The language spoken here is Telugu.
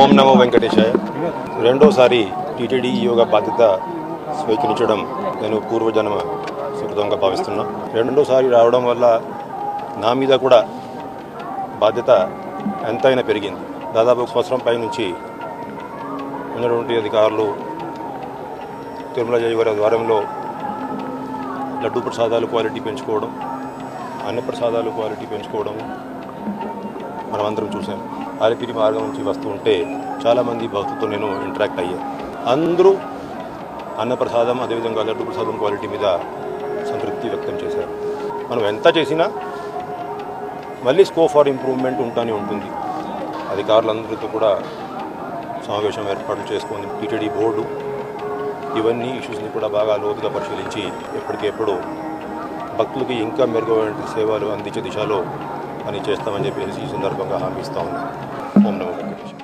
ఓం నమో వెంకటేశాయ. రెండోసారి టీటీడీ యోగా బాధ్యత స్వీకరించడం నేను పూర్వజన్మ సుకృతంగా భావిస్తున్నా. రెండోసారి రావడం వల్ల నా మీద కూడా బాధ్యత ఎంతైనా పెరిగింది. దాదాపు ఒక సంవత్సరం పై నుంచి ఉన్నటువంటి అధికారులు తిరుమల జయవారి ద్వారంలో లడ్డు ప్రసాదాలు క్వాలిటీ పెంచుకోవడం అన్న ప్రసాదాలు క్వాలిటీ పెంచుకోవడం మనమందరం చూసాం ఆలిపిరి మార్గం నుంచి వస్తూ ఉంటే చాలామంది భక్తులతో నేను ఇంటరాక్ట్ అయ్యాను అందరూ అన్నప్రసాదం అదేవిధంగా లడ్డు ప్రసాదం క్వాలిటీ మీద సంతృప్తి వ్యక్తం చేశారు. మనం ఎంత చేసినా మళ్ళీ స్కోప్ ఫర్ ఇంప్రూవ్మెంట్ ఉంటానే ఉంటుంది. అధికారులందరితో కూడా సమావేశం ఏర్పాటు చేసుకుంది టీటీడీ బోర్డు ఇవన్నీ ఇష్యూస్ని కూడా బాగా లోతుగా పరిశీలించి ఎప్పటికెప్పుడు భక్తులకి ఇంకా మెరుగైన సేవలు అందించే దిశలో పని చేస్తామని చెప్పేసి ఈ సందర్భంగా హామీ ఇస్తా ఉన్నాం. ఓం నమో వెంకటేశ్వర